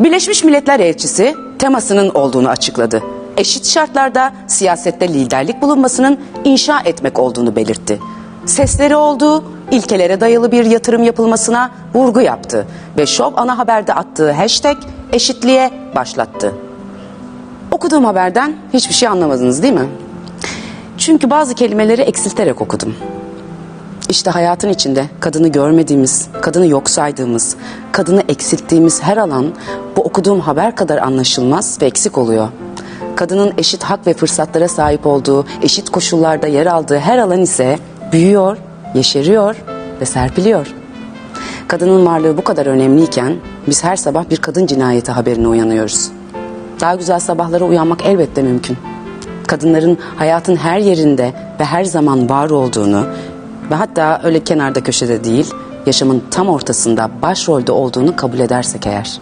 Birleşmiş Milletler Elçisi temasının olduğunu açıkladı. Eşit şartlarda siyasette liderlik bulunmasının inşa etmek olduğunu belirtti. Sesleri olduğu, ilkelere dayalı bir yatırım yapılmasına vurgu yaptı ve Şov ana haberde attığı hashtag eşitliğe başlattı. Okuduğum haberden hiçbir şey anlamadınız değil mi? Çünkü bazı kelimeleri eksilterek okudum. İşte hayatın içinde kadını görmediğimiz, kadını yok saydığımız, kadını eksilttiğimiz her alan bu okuduğum haber kadar anlaşılmaz ve eksik oluyor. Kadının eşit hak ve fırsatlara sahip olduğu, eşit koşullarda yer aldığı her alan ise büyüyor, yeşeriyor ve serpiliyor. Kadının varlığı bu kadar önemliyken biz her sabah bir kadın cinayeti haberine uyanıyoruz. Daha güzel sabahlara uyanmak elbette mümkün. Kadınların hayatın her yerinde ve her zaman var olduğunu ve hatta öyle kenarda köşede değil, yaşamın tam ortasında başrolde olduğunu kabul edersek eğer.